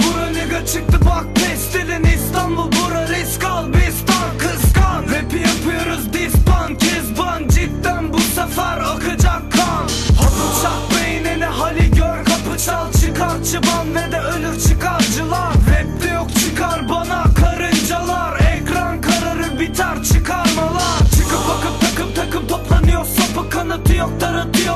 Bura nigga çıktı bak pestilin İstanbul bura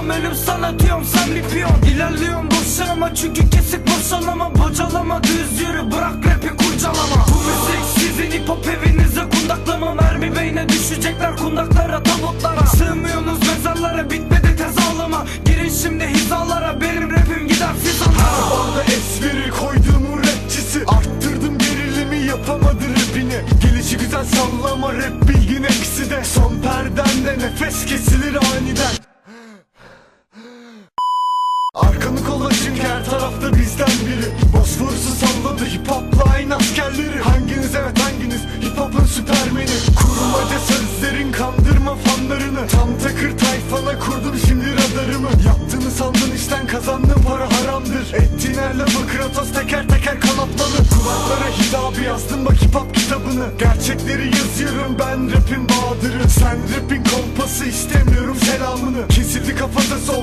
daratıyorum Ölüm sanatıyorum sen bir piyon İlerliyorum boşalama çünkü kesik boşalama Bocalama düz yürü bırak rapi kurcalama. Bu müzik sizin hip hop evinize kundaklama. Mermi beyne düşecekler kundaklara tabutlara. Sığmıyorsunuz mezarlara bitmedi tez ağlama Girin şimdi hizalara benim rapim gider fizanlara Bana esveri koyduğumun rapçisi. Arttırdım gerilimi yapamadı rapini Gelişi güzel sallama rap bilgin eksi de Son perdende nefes kesilir aniden biri Bosforus'u salladı hip hopla askerleri. Hanginiz? Evet hanginiz? Hip hop'un süpermeni. Kurmaca sözlerin kandırma fanlarını. Tam takır tayfana kurdum şimdi radarımı. Yaptığını sandın işten kazandığın para haramdır. Ettiğin her lafı kratos teker teker kanatmalı Kulaklara hitabı yazdım bak hip hop kitabını. Gerçekleri yazıyorum ben rapin bahadırı. Sen rapin kompası istemiyorum selamını. Kesildi kafatası selası